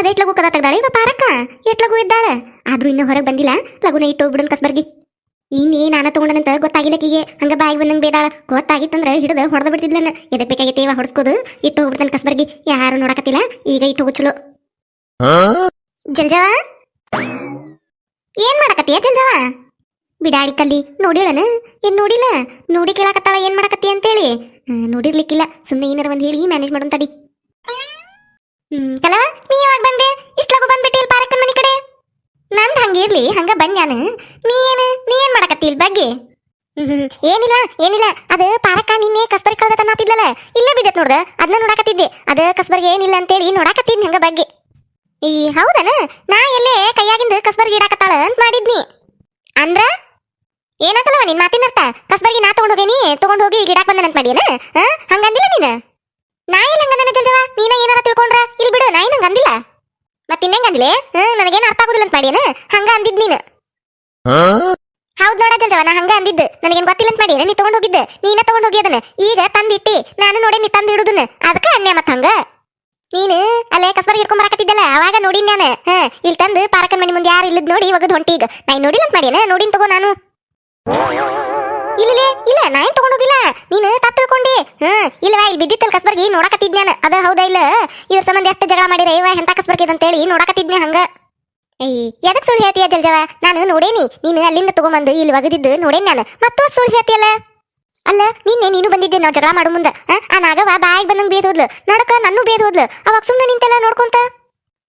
ಅದೆಟ್ ಲಗು ಕದ ತೆಗ್ದಾಳೆ, ಇವ ಪಾರಕ್ಕ ಎಟ್ ಲಗು ಇದ್ದಾಳ? ಆದ್ರೂ ಇನ್ನೂ ಹೊರಗೆ ಬಂದಿಲ್ಲ, ಲಗುನ ಇಟ್ಟು ಹೋಗ್ಬಿಡನ್ ಕಸ್ಬರ್ಗಿ. ನಿನ್ನೆ ನಾನ ತಗೊಂಡನಂತ ಗೊತ್ತಾಗಿಲ್ಲಕಿಗೆ ಹಂಗ ಬಾಯಿ ಬಂದಂಗ ಬೇದಾಳ. ಗೊತ್ತಾಗಿತ್ತಂದ್ರ ಹಿಡಿದು ಹೊಡೆದ ಬಿಡ್ತಿದ್ಲನ್ನ ಎದಕ್ ಬೇಕಾಗೈತೆ ಇವ ಹೊಡ್ಸ್ಕೋದು, ಇಟ್ಟು ಹೋಗ್ಬಿಡ್ತಾನ ಕಸ್ಬರ್ಗಿ. ಯಾರು ನೋಡಕತ್ತಿಲ್ಲ, ಈಗ ಇಟ್ಟು ಹೋಗು ಚಲೋ. ಜಲ್ಜವ? ಏನ್ ಮಾಡಕತ್ತೀಯ ಜಲ್ಜವಾ? ಬಿಡಾಡಿ ಕಲ್ಲಿ ನೋಡಿಳನ ಏನ್ ನೋಡಿಲ್ಲ? ನೋಡಿ ಕೇಳಾಕತ್ತಾಳ, ಏನ್ ಮಾಡಕತ್ತಿ ಅಂತೇಳಿ? ನೋಡಿರ್ಲಿಕ್ಕಿಲ್ಲ. ಸುಮ್ಮನೆ ಏನಾರ ಒಂದ್ ಹೇಳಿ ಮ್ಯಾನೇಜ್ ಮಾಡೋನ್ ತಡಿ. ಹ್ಮ್ ನೀ ಯಾವಾಗ ಬಂದೆ? ಇಷ್ಟ ಲಗು ಬಂದ್ಬಿಟ್ಟಿ ಮನೆ ಕಡೆ? ನಂದ್ ಹಂಗಿರ್ಲಿ ಹಂಗ ಬಂದ್ಯಾನ ನೀ ಏನ್ ನೀ ಏನ್ ಮಾಡಕತ್ತಿಲ್ ಬಗ್ಗೆ? ಏನಿಲ್ಲ ಏನಿಲ್ಲ. ಅದ ಪಾರಕ್ಕ ನಿನ್ನೆ ಕಸ್ಬರ್ ಕಳ್ದತ ಮಾತಿದ್ಲಲ್ಲ ಇಲ್ಲೇ ಬಿದ್ದತ್ ನೋಡ್ದ ಅದನ್ನ ನೋಡಾಕತ್ತಿದ್ದೆ. ಅದ ಕಸ್ಬರ್ಗಿ ಏನಿಲ್ಲ ಅಂತೇಳಿ ನೋಡಾಕತ್ತಿದ್ನಿ ಹಂಗ ಬಗ್ಗೆ. ಈ, ಹೌದನ? ನಾ ಎಲ್ಲೇ ಕೈಯಾಗಿಂದ ಕಸ್ಬರ್ಗಿ ಇಡಾಕತ್ತಾಳ ಅಂತ ಮಾಡಿದ್ನಿ. ಅಂದ್ರ? ಏನಾತಲ್ಲವ ನಿನ್ ಮಾತಿನ ಅರ್ಥ ಕಸ್ಬರ್ಗಿ ನಾ ತಗೊಂಡೋಗೇನಿ ತಗೊಂಡೋಗಿ ಗಿಡಾಕ್ ಬಂದನ ಅಂತ ಮಾಡಿಯನ ಹಂಗಂದಿಲ್ಲ ನೀನ? ನಾ ಹಂಗಂದನ ಜಲ್ಜವ ನೀನ ಏನಾರ ತಿಳ್ಕೊಂಡ್ರ? ಇಲ್ಲಿ ಬಿಡು ನಾ ಹಂಗ ಅಂದಿಲ್ಲ. ಮತ್ತೆ ಇನ್ನೇಂಗ ಅಂದಿಲೆ? ಹ್ಮ್ ನನಗೇನು ಅರ್ಥ ಆಗುದಿಲ್ಲ ಅಂತ ಮಾಡಿಯನ? ಹಂಗ ಅಂದಿದ್ ನೀನು. ಹೌದ್ ನೋಡ ಜಲ್ಜವ ನಾ ಹಂಗ ಅಂದಿದ್ದು. ನನಗೇನು ಗೊತ್ತಿಲ್ಲ ಅಂತ ಮಾಡಿ ನೀ ತಗೊಂಡ್ ಹೋಗಿದ್ದೆ. ನೀನ ತಗೊಂಡ್ ಹೋಗಿ ಅದನ್ನ. ಈಗ ತಂದಿಟ್ಟಿ. ನಾನು ನೋಡಿ ನೀ ತಂದು ಇಡುದನ್ನ. ಅದಕ್ಕ ಅನ್ಯ ಮತ್ತ ಹಂಗ. ನೀನು ಅಲ್ಲೇ ಕಸ್ಬರ್ ಹಿಡ್ಕೊಂಡ್ ಬರಾಕತ್ತಿದ್ದಲ್ಲ ಅವಾಗ ನೋಡಿನ್ ನಾನು. ಹಾ ಇಲ್ಲಿ ತಂದು ಪಾರಕನ್ ಮನಿ ಮುಂದೆ ಯಾರು ಇಲ್ಲದ್ ನೋಡಿ ಒಗದ್ ಹೊಂಟಿ ಈಗ. ನಾ ನೋಡಿಲ್ಲ ಅಂತ ಮಾಡ್ಯಾನ? ನೋಡಿನ್ ತಗೋ ನಾನು. ಇಲ್ಲ ಇಲ್ಲ ನಾ ಏನ್ ತಗೊಂಡ್ ಹೋಗಿಲ್ಲ. ನೀನು ಹ್ಮ್ ಇಲ್ವಾ ಇಲ್ಲಿ ಬಿದ್ದಿತ್ತಲ್ ಕಸ್ಬರ್ಗಿ ನಾನು ಅದ ಹೌದಾ ಇಲ್ಲ? ಇವ್ರ ಸಂಬಂಧ ಎಷ್ಟು ಜಗಳ ಮಾಡಿರ ಇವ ಎಂತ ಕಸ್ಬರ್ಗಿ ಅಂತೇಳಿ ನೋಡಕತ್ತಿದ್ನೆ ಹಂಗ? ಏಯ್ ಎದಕ್ ಸುಳ್ಳು ಹೇಳ್ತೀಯ ಜಲ್ಜವ? ನಾನು ನೋಡೇನಿ ನೀನು ಅಲ್ಲಿಂದ ತಗೊಂಬಂದು ಇಲ್ಲಿ ಒಗದಿದ್ದು ನೋಡೇನಿ ನಾನು? ಮತ್ತೂ ಸುಳ್ಳು ಹೇಳ್ತಿಯಲ್ಲ? ಅಲ್ಲ ನಿನ್ನೆ ನೀನು ಬಂದಿದ್ದೆ ನಾವು ಜಗಳ ಮಾಡು ಮುಂದ. ಆ, ನಾಗವ ಬಾಯಿಗೆ ಬಂದಂಗೆ ಬೇದ ಹೋದ್ಲು. ನಡಕ ನನ್ನೂ ಬೇದ ಹೋದ್ಲು. ಅವಾಗ ಸುಮ್ಮನೆ ನಿಂತೆಲ್ಲ ನೋಡ್ಕೊಂತ?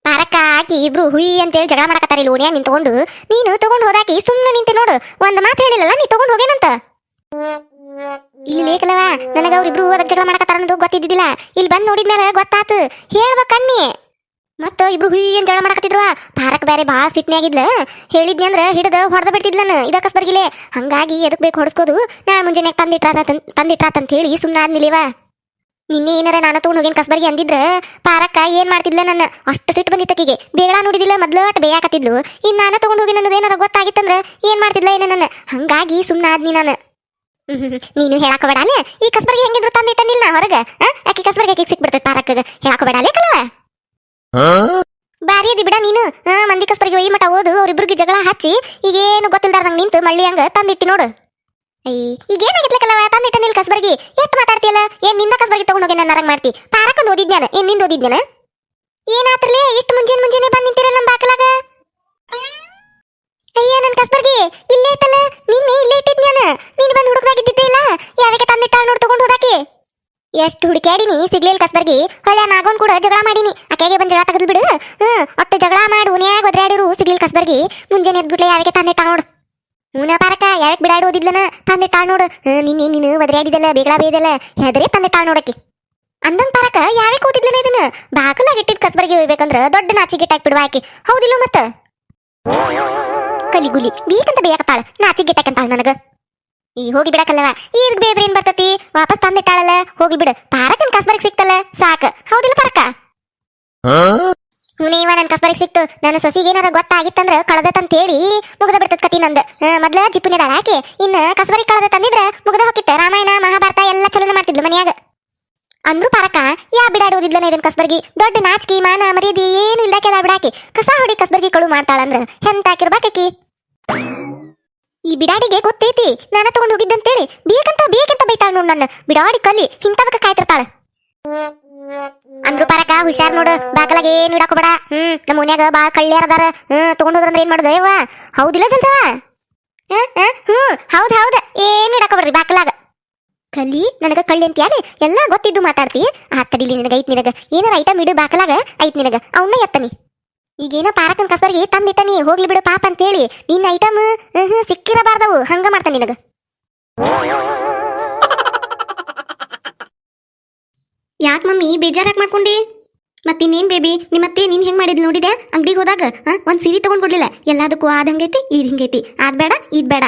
ಪಾರಕ್ಕ ಆಕಿ ಇಬ್ರು ಹುಯಿ ಅಂತೇಳಿ ಜಗಳ ಮಾಡಕತ್ತಾರ ಇಲ್ಲಿ ನಿಂತ್ಕೊಂಡು. ನೀನು ತಗೊಂಡು ಹೋದಾಕಿ ಸುಮ್ಮನೆ ನಿಂತೆ ನೋಡು. ಒಂದು ಮಾತು ಹೇಳಿಲ್ಲಲ್ಲ ನೀ ತಗೊಂಡು ಹೋಗೇನಂತ? ಇಲ್ಲಿ ಲೇಖಲವ ನನಗ ಅವ್ರಿಬ್ರು ಅದಕ್ಕೆ ಜಗಳ ಮಾಡಕತ್ತಾರ ಅನ್ನೋದು ಗೊತ್ತಿದ್ದಿದ್ದಿಲ್ಲ. ಇಲ್ಲಿ ಬಂದ್ ನೋಡಿದ್ಮೇಲೆ ಗೊತ್ತಾತು. ಹೇಳ್ಬೇಕನ್ನಿ ಮತ್ತ ಇಬ್ರು ಹುಯಿ ಏನ್ ಜಗಳ ಮಾಡಕತ್ತಿದ್ರು ಪಾರಕ್ ಬೇರೆ ಬಾಳ ಫಿಟ್ನೆ ಆಗಿದ್ಲ. ಹೇಳಿದ್ನಿ ಅಂದ್ರ ಹಿಡಿದ ಹೊಡೆದ ಬಿಡ್ತಿದ್ಲನ ಇದಕ್ಕ ಬರ್ಗಿಲೆ ಹಂಗಾಗಿ ಎದಕ್ ಬೇಕು ಹೊಡ್ಸ್ಕೋದು? ನಾ ಮುಂಜಾನೆ ತಂದಿಟ್ರಾತ ಅಂತ ಹೇಳಿ ಸುಮ್ಮನೆ ಆದ್ನಿಲೇವ ನಿನ್ನೆ ಏನಾರ ನಾನು ತಗೊಂಡ್ ಹೋಗಿನ ಕಸ್ಬರ್ಗಿ ಅಂದಿದ್ರ ಪಾರಕ್ಕ ಏನ್ ಮಾಡ್ತಿದ್ಲ ನನ್ನ? ಅಷ್ಟು ಸಿಟ್ಟು ಬಂದಿತ್ತಕಿಗೆ ಬೇಡ ನೋಡಿದಿಲ್ಲ ಮೊದ್ಲ ಅಟ್ ಬೇಯಾಕತ್ತಿದ್ಲು. ಇನ್ ನಾನು ತಗೊಂಡು ಹೋಗಿ ಅನ್ನೋದು ಏನಾರ ಗೊತ್ತಾಗಿತ್ತಂದ್ರ ಏನ್ ಮಾಡ್ತಿದ್ಲ ಏನ ನನ್ನ? ಹಂಗಾಗಿ ಸುಮ್ಮನೆ ಆದ್ನಿ ನಾನು. ನೀನು ಹೇಳಾಕ ಬೇಡಾಲೆ ಈ ಕಸ್ಬರ್ಗೆ ಹೆಂಗಿದ್ರು ತಂದಿಟ್ಟನಿಲ್ಲ ಹೊರಗ? ಆ? ಆಕಿ ಕಸ್ಬರ್ಗೆ ಆಕಿ ಸಿಕ್ಬಿಡ್ತೈತೆ ಪಾರಕ್ಕಗ ಹೇಳಾಕ ಬೇಡಾಲೆ ಕಲವ? ಬಾರಿ ಅದಿ ಬಿಡ ನೀನು. ಮಂದಿ ಕಸ್ಬರ್ಗೆ ಒಯ್ಯಿ ಮಠ ಓದು ಅವ್ರಿಬ್ರಿಗೆ ಜಗಳ ಹಚ್ಚಿ ಈಗೇನು ಗೊತ್ತಿಲ್ದಾರ್ದಂಗ ನಿಂತು ಮಳ್ಳಿ ಹಂಗ ತಂದಿಟ್ಟಿ ನೋಡು. ಅಯ್ಯ ಈಗೇನಾಗಿತ್ಲ ಕಲವ? ತಂದಿಟ್ಟ ನಿಲ್ ಕಸ್ಬರ್ಗಿ. ಎಷ್ಟು ಮಾತಾಡ್ತಿಯಲ್ಲ? ಏನ್ನಿಂದ ಕಸ್ಬರ್ಗಿ ತಗೊಂಡ್ ಹೋಗಿ ನರಂಗ್ ಮಾಡ್ತಿ? ಪಾರಕ್ಕಂದ್ ಓದಿದ್ನ್ಯಾನ? ಏನ್ನಿಂದ ಓದಿದ್ನ್ಯಾನ? ಏನಾತ್ರಲೇ? ಇಷ್ಟು ಮುಂಜಾನೆ ಮುಂಜಾನೆ ಬಂದ್ ನಿಂತಿರಲ್ಲ ನಮ್ಮ ಬಾಕಲಾಗ? ಅಯ್ಯ ನನ್ ಕಸ್ಬರ್ಗಿ ಇಲ್ಲೇ ಐತಲ್ಲ ನಿನ್ನೆ ಇಲ್ಲೇ ಇಟ್ಟಿದ್ನ್ಯಾನ ನೀನು ಬಂದು ಹುಡುಕ್ದಾಗಿದ್ದಿದ್ದೆ ಇಲ್ಲ ಯಾವಾಗ ತಂದಿಟ್ಟಾಳ ನೋಡ್ ತಗೊಂಡ್ ಹೋದಾಕಿ ಹುಡುಕ್ಯಾಡಿನಿ ಸಿಗ್ಲಿಲ್ಲ ಕಸ್ಬರ್ಗಿ. ಹೊಳ್ಳೆ ನಾಗೋನ್ ಕೂಡ ಜಗಳ ಮಾಡಿನಿ. ಅಕೆಗೆ ಬಂದ್ ಜಗಳ ತೆಗೆದು ಬಿಡು. ಹ್ಮ್ ಒಟ್ಟು ಜಗಳ ಮಾಡು. ಉನಿಯಾಗ ಒದ್ರಾಡಿರು ಸಿಗ್ಲಿಲ್ಲ ಕಸ್ಬರ್ಗಿ. ಮುಂಜಾನೆ ಎದ್ಬಿಟ್ಲೆ ಯಾವಾಗ ತಂದೆ ನೋಡು. ಮೂನ ಪಾರಕ ಯಾವಕ್ಕೆ ಬಿಡಾಡಿ ಓದಿದ್ಲನ ತಾಳ್ ನೋಡು. ನಿನ್ನೆ ನೀನು ಒದ್ರಾಡಿದಲ್ಲ ಬೇಗಳ ಬೇದಲ್ಲ ಹೆದರಿ ತಂದಿಟ್ಟಾಳ ನೋಡಕ್ಕೆ. ಅಂದಂಗ್ ಪಾರಕ ಯಾವಾಗ ಓದಿದ್ಲನ ಇದನ್ನ? ಬಾಕಲಾಗ ಇಟ್ಟಿದ್ ಕಸ್ಬರ್ಗಿ ಹೋಯ್ಬೇಕಂದ್ರ ದೊಡ್ಡ ನಾಚಿ ಗಿಟ್ಟಾಕ್ ಬಿಡುವ ಆಕಿ. ಹೌದಿಲ್ಲ ಮತ್ತ? ಕಲಿಗುಲಿ ಬೇಕಂತ ಬೇಕತ್ತಾಳ ನಾಚಿಗೆ ಗಿಟ್ಟಾಕಂತಾಳ ನನಗ. ಈ ಹೋಗಿ ಬಿಡಕಲ್ಲವ. ಈಗ ಬೇದ್ರ ಏನ್ ಬರ್ತತಿ? ವಾಪಸ್ ತಂದಿಟ್ಟಾಳಲ್ಲ ಹೋಗಿ ಬಿಡು ಪಾರಕನ್ ಕಸ್ಬರ್ಗ್ ಸಿಕ್ತಲ್ಲ. ಸಾಕ. ಹೌದಿಲ್ಲ ಪಾರಕ? ನೀವ ನನ್ನ ಕಸ್ಬರ್ಗ್ ಸಿಕ್ತು. ನನ್ನ ಸೊಸಿಗೇನಾರ ಗೊತ್ತಾಗಿತ್ತಂದ್ರ ಕಳದತ್ತಂತ ಹೇಳಿ ಮುಗ್ದ ಬಿಡ್ತದ ಕತಿ ನಂದ. ಮೊದ್ಲ ಜಿಪ್ಪುನಿದಾಳ ಆಕೆ ಇನ್ನ ಕಸ್ಬರ್ಗ್ ಕಳದ ತಂದಿದ್ರ ಮುಗ್ದ ಹೋಗಿತ್ತ ರಾಮಾಯಣ ಮಹಾಭಾರತ ಎಲ್ಲ ಚಲನ ಮಾಡ್ತಿದ್ಲು ಮನ್ಯಾಗ. ಅಂದ್ರು ಪಾರಕ ಯಾ ಬಿಡಾಡುವುದಿಲ್ಲ ಇದನ್ ಕಸ್ಬರ್ಗಿ? ದೊಡ್ಡ ನಾಚಿಕೆ ಮಾನ ಮರ್ಯಾದಿ ಏನು ಇಲ್ದಾಕೆ ಕೆಲ ಬಿಡಾಕಿ. ಕಸ ಹೊಡಿ ಕಸ್ಬರ್ಗಿ ಕಳು ಮಾಡ್ತಾಳಂದ್ರ. ಹೆಂತಾಕಿರ್ಬೇಕಿ ಈ ಬಿಡಾಡಿಗೆ ಗೊತ್ತೈತಿ, ನಾನ ತಗೊಂಡ್ ಹೋಗಿದ್ದಂತೇಳಿ. ಬೇಕಂತ ಬೇಕಂತ ಬೈತಾಳ ನೋಡ್ ನನ್ನ ಬಿಡಾಡಿ ಕಲಿ ಹಿಂತವಕ ಕಾಯ್ತಿರ್ತಾಳ. ಅಂದ್ರು ಪಾರಕ, ಹುಷಾರ್ ನೋಡು ಬಾಕಲಾಗ ಏನ್ ಇಡಾಕೋಬೇಡ. ಹ್ಮ್ ನಮ್ಮ ಮನ್ಯಾಗ ಬಾ ಕಳ್ಳ್ಯಾರ ಅದಾರ ಹ್ಮ್ ತಗೊಂಡ್ ಏನ್ ಮಾಡುದ ಯವ್ವ ಹೌದಿಲ್ಲ ಜಲ್ಸವ ಹ್ಮ್, ಹೌದ್ ಹೌದ್. ಏನು ಇಡಾಕ ಬಿಡ್ರಿ ಬಾಕಲಾಗ ಕಲಿ ನನಗ ಕಳ್ಳಿ ಅಂತ ಯಾರೇ ಎಲ್ಲ ಗೊತ್ತಿದ್ದು ಮಾತಾಡ್ತಿ. ಕಡಿಲಿ ನಿನಗ ಐತ್ ನಿನಗ. ಏನಾರ ಐಟಮ್ ಇಡು ಬಾಕಲಾಗ ಐತ್ ನಿನಗ. ಅವನ್ನ ಎತ್ತನಿ. ಈಗೇನೋ ಪಾರಕನ್ ಕಸ್ಬರ್ಗಿ ತಂದಿಟ್ಟನಿ ಹೋಗ್ಲಿ ಬಿಡು ಪಾಪ ಅಂತ ಹೇಳಿ ನಿನ್ನ ಐಟಮ್ ಸಿಕ್ಕಿರಬಾರ್ದವು. ಹಂಗ ಮಾಡ್ತಾನೆ ನಿನಗ. ಯಾಕೆ ಮಮ್ಮಿ, ಬೇಜಾರಾಗಿ ಮಾಡ್ಕೊಂಡಿ? ಮತ್ತಿನ್ನೇನ್ ಬೇಬಿ, ನಿಮ್ಮತ್ತೆ ನೀನ್ ಹೆಂಗ್ ಮಾಡಿದ್ಲು ನೋಡಿದೆ ಅಂಗಡಿಗೆ ಹೋದಾಗ ಒಂದ್ ಸೀರೆ ತಗೊಂಡ್ ಕೊಡ್ಲಿಲ್ಲ. ಎಲ್ಲದಕ್ಕೂ ಆದ ಹಂಗೈತಿ ಇದ್ ಹಿಂಗೈತಿ. ಅದ್ ಬೇಡ ಇದ್ ಬೇಡ.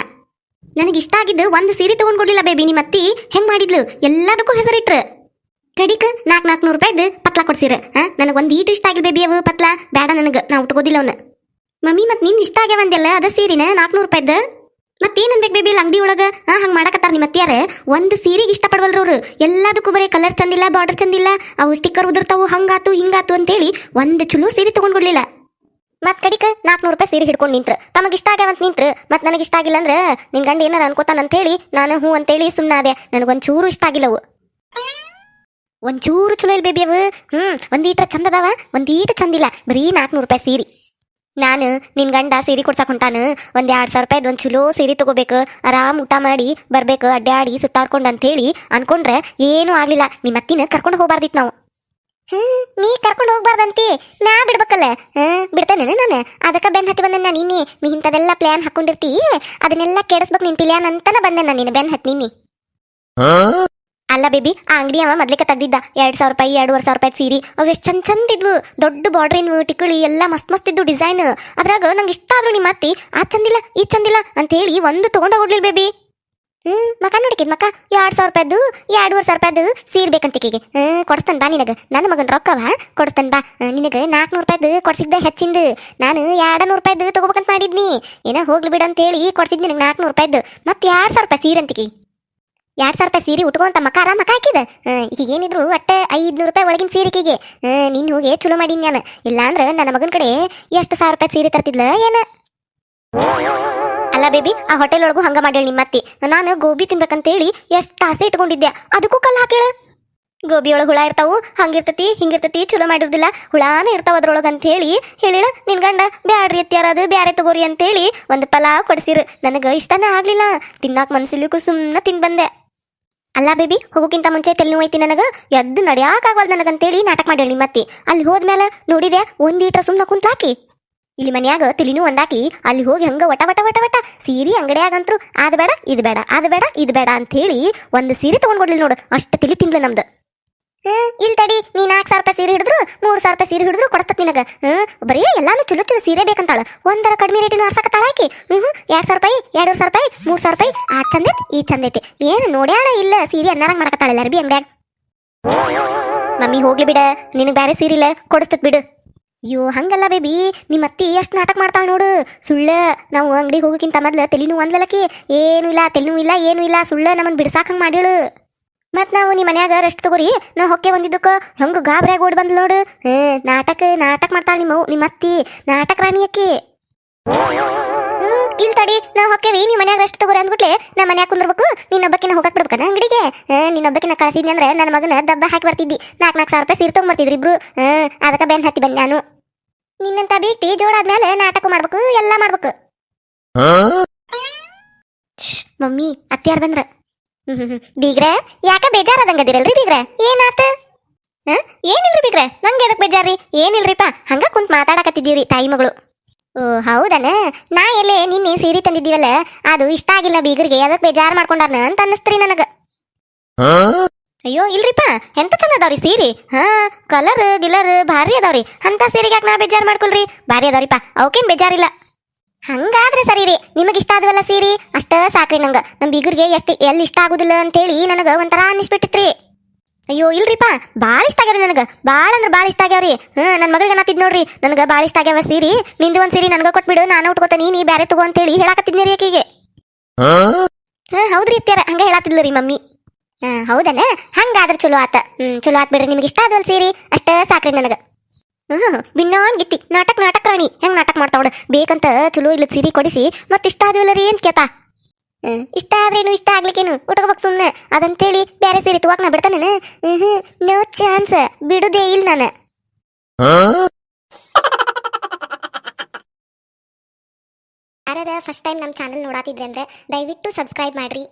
ನನಗೆ ಇಷ್ಟ ಆಗಿದ್ದು ಒಂದ್ ಸೀರೆ ತಗೊಂಡ್ ಕೊಡ್ಲಿಲ್ಲ ಬೇಬಿ, ನಿಮ್ಮತ್ತಿ ಹೆಂಗ್ ಮಾಡಿದ್ಲು? ಎಲ್ಲದಕ್ಕೂ ಹೆಸರಿಟ್ರು. ಕಡಿಕ ನಾಲ್ಕು ನಾಲ್ಕುನೂರು ರೂಪಾಯಿದ್ದು ಪತ್ಲ ಕೊಡ್ಸಿರ. ನನಗೆ ಒಂದು ಈಟು ಇಷ್ಟ ಆಗಿಲ್ಲ ಬೇಬಿ ಅವು ಪತ್ಲ? ಬೇಡ ನನಗೆ, ನಾ ಉಟ್ಕೋದಿಲ್ಲ ಅವನು. ಮಮ್ಮಿ, ಮತ್ತೆ ನಿನ್ನ ಇಷ್ಟ ಆಗ್ಯಾವ ಆಗ್ಯಾವಂದೆಲ್ಲ ಅದ ಸೀರಿನ ನಾಲ್ಕುನೂರು ರೂಪಾಯಿದ್ದು ಮತ್ತೇನು ಅನ್ಬೇಕು ಬೇಬಿ ಅಂಗಡಿ ಒಳಗೆ? ಹಾ ಹಂಗೆ ಮಾಡಕತ್ತಾರ ನಿಮ್ಮ ಅತ್ತಿಯಾರ? ಒಂದು ಸೀರೆಗೆ ಇಷ್ಟಪಡವಲ್ರು ಅವರು. ಎಲ್ಲದಕ್ಕೂ ಬರೀ ಕಲರ್ ಚಂದಿಲ್ಲ ಬಾರ್ಡರ್ ಚಂದಿಲ್ಲ. ಅವು ಸ್ಟಿಕ್ಕರ್ ಉದುರ್ತಾವು, ಹಂಗಾತು, ಹಿಂಗಾತು ಅಂತೇಳಿ ಒಂದು ಚಲೋ ಸೀರೆ ತಗೊಂಡ್ಬಿಡ್ಲಿಲ್ಲ ಮತ್ತೆ ಕಡಿಕ ನಾಲ್ಕುನೂರು ರೂಪಾಯಿ ಸೀರೆ ಹಿಡ್ಕೊಂಡು ನಿಂತ್ರ. ತಮಗೆ ಇಷ್ಟ ಆಗ್ಯಾವಂತ ನಿಂತ್ರ. ಮತ್ತೆ ನನಗೆ ಇಷ್ಟ ಆಗಿಲ್ಲ ಅಂದ್ರೆ ನಿನ್ನ ಗಂಡ ಏನಾರ ಅನ್ಕೋತಾನ ಅಂತೇಳಿ ನಾನು ಹ್ಞೂ ಅಂತೇಳಿ ಸುಮ್ಮನಾದೆ ನನಗೊಂದು ಚೂರು ಇಷ್ಟ ಆಗಿಲ್ಲವು. ಒಂಚೂರು ಚಲೋ ಇಲ್ಲ ಬೇಬಿ ಅವು. ಹ್ಮ್ ಒಂದೀಟ ಚಂದ ಅದಾವ. ಒಂದೀಟ ಚಂದಿಲ್ಲ ಬರೀ ನಾಲ್ಕುನೂರು ರೂಪಾಯಿ ಸೀರೆ. ನಾನು ನಿನ್ ಗಂಡ ಸೀರೆ ಕೊಡ್ಸಕ್ಕೆ ಹೊಂಟಾನ. ಒಂದ್ ಎರಡ್ ಸಾವಿರ ರೂಪಾಯಿದ್ ಒಂದ್ ಚಲೋ ಸೀರೆ ತಗೋಬೇಕು. ಆರಾಮ್ ಊಟ ಮಾಡಿ ಬರ್ಬೇಕು, ಅಡ್ಡಾಡಿ ಸುತ್ತಾಡ್ಕೊಂಡು ಅಂತೇಳಿ ಅನ್ಕೊಂಡ್ರೆ ಏನೂ ಆಗಲಿಲ್ಲ. ನಿಮ್ಮ ಅತ್ತಿನ ಕರ್ಕೊಂಡು ಹೋಗ್ಬಾರ್ದಿತ್ತು ನಾವು. ಹ್ಮ್, ನೀ ಕರ್ಕೊಂಡು ಹೋಗ್ಬಾರ್ದಂತಿ. ನಾ ಬಿಡ್ಬೇಕಲ್ಲ. ಹ್ಮ್, ಬಿಡ್ತೇನೆ ನಾನು ಅದಕ್ಕ ಬೆನ್ ಹತ್ತಿ ಬಂದೆ ನಾನು ನಿನ್ನೆ. ನೀ ಇಂಥದೆಲ್ಲ ಪ್ಲ್ಯಾನ್ ಹಾಕೊಂಡಿರ್ತೀ. ಅದನ್ನೆಲ್ಲ ಕೆಡಿಸ್ಬೇಕು ನಿನ್ ಪಿಲ್ಯಾನ್ ಅಂತಾನೆ ಬಂದೆ ನಾನು ನಿನ್ನ ಬೆನ್ ಹತ್ತಿ ನಿನ್ನೆ. ಅಲ್ಲ ಬೇಬಿ, ಆ ಅಂಗಡಿ ಅವ ಮೊದ್ಲಿಕ್ಕೆ ತೆಗ್ದಿದ್ದ. ಎರಡ್ ಸಾವಿರ ರೂಪಾಯಿ, ಎರಡೂವರೆ ಸಾವಿರ ರೂಪಾಯಿ ಸೀರೆ. ಅವು ಎಷ್ಟು ಚಂದ ಚಂದ ಇದ್ವು. ದೊಡ್ಡ ಇನ್ ಟಿಕಳಿ ಎಲ್ಲ ಮಸ್ತ್ ಮಸ್ತ್ ಇದ್ದು ಡಿಸೈನ್ ಅದ್ರಾಗ ನಂಗೆ ಇಷ್ಟ ಆದ್ರು ನಿಮ್ಮ ಅತ್ತಿ ಆ ಚಂದಿಲ್ಲ ಈ ಚಂದಿಲ್ಲ ಅಂತ ಹೇಳಿ ಒಂದು ತಗೊಂಡ ಹೋಗ್ಲಿಲ್ಲ ಬೇಬಿ. ಹ್ಮ್, ಮಕ ನೋಡಿಕಿದ್ ಮಕ್ಕ ಎರಡ್ ಸಾವಿರ ರೂಪಾಯ್ದು, ಎರಡೂವರೆ ಸಾವಿರ ರೂಪಾಯ್ದು ಸೀರೆ ಬೇಕಂತಿಕೆಗೆ ಹ್ಮ್, ಕೊಡ್ಸ್ತಾನ ಬಾ ನಿನಗ. ನನ್ನ ಮಗನ್ ರೊಕ್ಕವ ಕೊಡ್ಸ್ತಾನ ಬಾ. ನಿನಗ ನಾಲ್ಕುನೂರು ರೂಪಾಯ್ದು ಕೊಡ್ಸಿದ್ದೆ ಹೆಚ್ಚಿಂದ. ನಾನು ಎರಡು ನೂರು ರೂಪಾಯ್ದು ತಗೋಬೇಕಂತ ಮಾಡಿದ್ನಿ. ಏನ ಹೋಗ್ಲಿ ಬಿಡು ಅಂತ ಹೇಳಿ ಕೊಡ್ಸಿದ್ ನಿನಗೆ ನಾಲ್ಕುನೂರು ರೂಪಾಯ್ದು. ಮತ್ತೆ ಎರಡ್ ಸಾವಿರ ರೂಪಾಯಿ ಸೀರೆ ಅಂತಿಕೆ ಎರಡ್ ಸಾವಿರ ರೂಪಾಯಿ ಸೀರೆ ಉಟ್ಕೊಂತ ಮಕಾರ ಮಕ ಹಾಕಿದ. ಈಗ ಏನಿದ್ರು ಅಟ್ಟ ಐದ್ನೂರು ರೂಪಾಯಿ ಒಳಗಿನ ಸೀರೆಕಿಗೆ. ನಿನ್ ಹೋಗಿ ಚಲೋ ಮಾಡೀನಿ ನಾನು ಇಲ್ಲಾಂದ್ರ ನನ್ನ ಮಗನ ಕಡೆ ಎಷ್ಟು ಸಾವಿರ ರೂಪಾಯಿ ಸೀರೆ ತರ್ತಿದ್ಲ, ಏನ? ಅಲ್ಲ ಬೇಬಿ, ಆ ಹೋಟೆಲ್ ಒಳಗೂ ಹಂಗ ಮಾಡ್ಯಾಳ ನಿಮ್ಮತ್ತಿ ನಾನು ಗೋಬಿ ತಿನ್ಬೇಕಂತೇಳಿ ಎಷ್ಟು ಆಸೆ ಇಟ್ಕೊಂಡಿದ್ದೆ. ಅದಕ್ಕೂ ಕಲ್ಲು ಹಾಕೇಳ ಗೋಬಿ ಒಳಗೆ ಹುಳ ಇರ್ತಾವು ಹಂಗಿರ್ತತಿ ಹಿಂಗಿರ್ತತಿ ಚಲೋ ಮಾಡಿರ್ದಿಲ್ಲ. ಹುಳಾನ ಇರ್ತಾವ ಅದ್ರೊಳಗೆ ಅಂತ ಹೇಳಿ ಹೇಳಿಳ, ನಿನ್ ಗಂಡ ಬ್ಯಾಡ್ರಿ ಎತ್ತಿಯಾರದು ಬ್ಯಾರೆ ತಗೋರಿ ಅಂತೇಳಿ ಒಂದು ಪಲಾವ್ ಕೊಡ್ಸಿರು. ನನಗೆ ಇಷ್ಟನೇ ಆಗಲಿಲ್ಲ. ತಿನ್ನಾಕ ಮನ್ಸಿಲಿಕ್ಕೂ ಸುಮ್ಮನೆ ತಿನ್ ಬಂದೆ. ಅಲ್ಲ ಬೇಬಿ, ಹೋಗೋಕ್ಕಿಂತ ಮುಂಚೆ ತಲೆ ನೋಯ್ತಿ ನನಗೆ. ಎದ್ದು ನಡ್ಯಾಕ ಆಗವಲ್ ನನಗಂತೇಳಿ ನಾಟಕ ಮಾಡ್ಯಾಳ ಮತ್ತೆ ಅಲ್ಲಿ ಹೋದ್ಮೇಲೆ ನೋಡಿದೆ, ಒಂದ್ ಈಟ್ರ ಸುಮ್ಮನೆ ಕುಂತಾಕಿ ಇಲ್ಲಿ ಮನ್ಯಾಗ ತಿಳಿನು ಒಂದಾಕಿ, ಅಲ್ಲಿ ಹೋಗಿ ಹಂಗ ವಟ ವಟ ವಟ ವಟ, ಸೀರೆ ಅಂಗಡಿಯಾಗಂತ್ರು ಅದ್ ಬೇಡ, ಇದು ಬೇಡ ಅದ್ ಬೇಡ, ಇದು ಬೇಡ ಅಂತ ಹೇಳಿ ಒಂದು ಸೀರೆ ತಗೊಂಡ್ಕೊಡ್ಲಿಲ್ಲ ನೋಡು, ಅಷ್ಟು ತಿಳಿ ತಿನ್ಲ ನಮ್ದು. ಇಲ್ಲಿ ತಡಿ, ನೀ ನಾಲ್ಕು ಸಾವಿರ ರೂಪಾಯಿ ಸೀರೆ ಹಿಡಿದ್ರು, ಮೂರು ಸಾವಿರ ರೂಪಾಯಿ ಸೀರೆ ಹಿಡಿದ್ರು ಕೊಡ್ತಕ್ ನಿನಗ. ಹ್ಮ್, ಬರೀ ಎಲ್ಲಾನು ಚಲೋ ಚಲೋ ಸೀರೆ ಬೇಕಂತಾಳ. ಒಂದರ ಕಡಿಮೆ ರೇಟಿನ ಹರ್ಸಕತ್ತಾಳ ಆಕಿ. ಹ್ಞೂ ಎರಡ್ ಸಾವಿರ ರೂಪಾಯಿ ಎರಡು ಸಾವಿರ ರೂಪಾಯಿ, ಮೂರ್ ಸಾವಿರ ರೂಪಾಯಿ, ಆ ಚಂದೈತಿ, ಈ ಚಂದೈತಿ. ಏನು ನೋಡ್ಯಾಳ ಇಲ್ಲ, ಸೀರೆ ಅನ್ನಾರಂಗ್ ಮಾಡಕತ್ತಾಳ ಬಿ ಅಂಗಡ್ಯಾಗ. ಮಮ್ಮಿ, ಹೋಗ್ಲಿ ಬಿಡ, ನಿನಗೆ ಬೇರೆ ಸೀರೆ ಇಲ್ಲ, ಕೊಡಿಸ್ತಕ್ ಬಿಡು. ಅಯ್ಯೋ, ಹಂಗಲ್ಲ ಬೇಬಿ ನಿಮ್ಮ ಅತ್ತಿ ಎಷ್ಟು ನಾಟಕ ಮಾಡ್ತಾಳ ನೋಡು. ಸುಳ್ಳ, ನಾವು ಅಂಗಡಿಗೆ ಹೋಗೋಕ್ಕಿಂತ ಮೊದ್ಲು ತಲೆನೂ ಒಂದ್ಲಲಕ್ಕಿ. ಏನೂ ಇಲ್ಲ, ತಲೆನೂ ಇಲ್ಲ, ಏನೂ ಇಲ್ಲ, ಸುಳ್ಳ ನಮ್ಮನ್ನು ಬಿಡ್ಸಾಕ ಹಂಗೆ ಮಾಡ್ಯಾಳು. ಮತ್ ನಾವು ನಿಮ್ಮ ಮನ್ಯಾಗ ರೆಸ್ಟ್ ತಗೋರಿ. ನಾವು ಹೊಕ್ಕೆ ಬಂದಿದ್ದಕ್ಕ. ಹೆಂಗ ಗಾಬ್ರ್ಯಾಗ ಓಡಿ ಬಂದ್ ನೋಡು. ಏ ನಾಟಕ ನಾಟಕ ಮಾಡ್ತಾಳ ನಿಮ್ಮ ನಿಮ್ಮ ಅತ್ತಿ. ನಾಟಕ ರಾಣಿ ಅಕ್ಕಿ. ಇಲ್ಲಿ ತಡಿ. ನಾವು ಹೊಕ್ಕೇವಿ. ನಿಮ್ಮ ಮನ್ಯಾಗ ರೆಸ್ಟ್ ತಗೋರಿ ಅಂದ್ಬಿಟ್ಲೆ ನಮ್ಮ ಮನ್ಯಾಗ ಕುಂದಿರ್ಬೇಕು. ನಿನ್ನ ಒಬ್ಬಕ್ಕಿನ ಹೋಗಕ್ ಬಿಡ್ಬೇಕನ ಅಂಗಡಿಗೆ? ನಿನ್ನೊಬ್ಬಕಿನ ಕಳ್ಸಿದ್ನಿ ಅಂದ್ರೆ ನನ್ನ ಮಗನ ದಬ್ಬ ಹಾಕಿ ಬರ್ತಿದ್ದಿ. ನಾಲ್ಕು ನಾಲ್ಕು ಸಾವಿರ ರೂಪಾಯಿ ಸೀರೆ ತಗೊಂಡ್ಬರ್ತಿದ್ರಿ ಇಬ್ರು. ಹ್ಮ್ ಅದಕ್ಕೆ ಬೆನ್ ಹತ್ತಿ ಬನ್ನಿ ನಾನು. ನಿನ್ನಂತ ಬೀಗ್ತಿ ಜೋಡಾದ್ಮೇಲೆ ನಾಟಕ ಮಾಡ್ಬೇಕು ಎಲ್ಲ ಮಾಡ್ಬೇಕು. ಮಮ್ಮಿ ಅತ್ಯಾರ್ ಬಂದ್ರ. ಬೀಗ್ರೆ ಯಾಕ ಬೇಜಾರದಂಗದಿರಲ್ರಿ ಬೀಗ್ರೆ? ಏನಾತ? ಏನಿಲ್ರಿ ಬೀಗ್ರೆ? ನಂಗೆ ಎದಕ್ ಬೇಜಾರ್ರಿ? ಏನಿಲ್ರಿಪ್ಪ ಹಂಗ ಕುಂತ್ ಮಾತಾಡಕತ್ತಿದ್ದೀವ್ರಿ ತಾಯಿ ಮಗಳು. ಓ ಹೌದನ? ನಾ ಎಲ್ಲೇ ನಿನ್ನೆ ಸೀರೆ ತಂದಿದ್ದೀವಲ್ಲ ಅದು ಇಷ್ಟ ಆಗಿಲ್ಲ ಬೀಗರಿಗೆ ಅದಕ್ಕೆ ಬೇಜಾರ್ ಮಾಡ್ಕೊಂಡಾರ್ನ ಅಂತ ಅನ್ನಿಸ್ತ್ರಿ ನನಗ. ಅಯ್ಯೋ ಇಲ್ರಿಪ್ಪ ಎಂತ ಚಂದ ಅದಾವ್ರಿ ಸೀರೆ? ಹಾ ಕಲರ್ ಗಿಲರ್ ಭಾರಿ ಅದಾವ್ರಿ. ಅಂತ ಸೀರೆಗೆ ಯಾಕೆ ನಾ ಬೇಜಾರ್ ಮಾಡ್ಕೊಳ್ರಿ? ಭಾರಿ ಅದಾವ್ರಿಪ್ಪ ಅವಕೇನ್ ಬೇಜಾರಿಲ್ಲ. ಹಂಗಾದ್ರೆ ಸರಿ ರೀ ನಿಮಗೆ ಇಷ್ಟ ಆದವಲ್ಲ ಸೀರಿ? ಅಷ್ಟ ಸಾಕ್ರಿ ನಂಗ. ನಮ್ ಬೀಗರಿಗೆ ಎಷ್ಟು ಎಲ್ಲಿ ಇಷ್ಟ ಆಗುದಿಲ್ಲ ಅಂತೇಳಿ ನನಗ ಒಂಥರ ಅನ್ನಿಸ್ಬಿಟ್ಟಿತ್ರಿ. ಅಯ್ಯೋ ಇಲ್ರಿಪ್ಪ ಭಾಳ ಇಷ್ಟ ಆಗ್ಯಾವ್ರಿ ನನಗೆ. ಭಾಳ ಅಂದ್ರೆ ಭಾಳ ಇಷ್ಟ ಆಗ್ಯಾವ್ರಿ. ಹ್ಮ್ ನನ್ನ ಮಗಳಿಗೆ ಅನ್ನತ್ತಿದ್ ನೋಡ್ರಿ. ನನಗೆ ಭಾಳ ಇಷ್ಟ ಆಗ್ಯಾವ ಸೀರಿ. ನಿಂದು ಒಂದ್ ಸೀರಿ ನನಗೆ ಕೊಟ್ಬಿಡು. ನಾನು ಉಟ್ಕೋತೀನಿ. ನೀ ಬ್ಯಾರೆ ತಗೋ ಅಂತೇಳಿ ಹೇಳಾಕತ್ತಿದ್ನಿ ರೀ ಆಕೆಗೆ. ಹಾ, ಹೌದ್ರಿ ಇತ್ತಾರ ಹಂಗ ರೀ ಮಮ್ಮಿ. ಹಾ, ಹೌದನ? ಹಂಗಾದ್ರೆ ಚಲೋ ಆತ. ಹ್ಮ್, ಚಲೋ ಆತ್ ಬಿಡ್ರಿ. ನಿಮ್ಗೆ ಇಷ್ಟ ಆದ್ವಲ್ ಸೀರಿ? ಅಷ್ಟ ಸಾಕ್ರಿ ನನಗ. ಹ್ಮ್ ಗಿತ್ತಿ. ನಾಟಕ ನಾಟಕ ರಾಣಿ. ಹೆಂಗ್ ನಾಟಕ ಮಾಡ್ತಾವ್ ಬೇಕಂತ ಚಲೋ ಇಲ್ಲ ಸೀರೆ ಕೊಡಿಸಿ, ಮತ್ತೆ ಇಷ್ಟ ಆದಿಲ್ಲ ರೀ ಏನ್ ಕೇತ ಇಷ್ಟ ಆದ್ರೇನು ಇಷ್ಟ ಆಗ್ಲಿಕ್ಕೇನು? ಉಟ್ಕೋಬೇಕು ಸುಮ್ಮನೆ ಅದಂತೇಳಿ ಬೇರೆ ಸೀರೆ ತುವಾಕ್ ನಾ ಬಿಡ್ತಾನೇನು ನೋ ಚಾನ್ಸ್. ಬಿಡುದೇ ಇಲ್ಲ ನಾನು. ಯಾರದ ಫಸ್ಟ್ ಟೈಮ್ ನಮ್ಮ ಚಾನಲ್ ನೋಡಾತಿದ್ರೆ ಅಂದ್ರೆ ದಯವಿಟ್ಟು ಸಬ್ಸ್ಕ್ರೈಬ್ ಮಾಡ್ರಿ.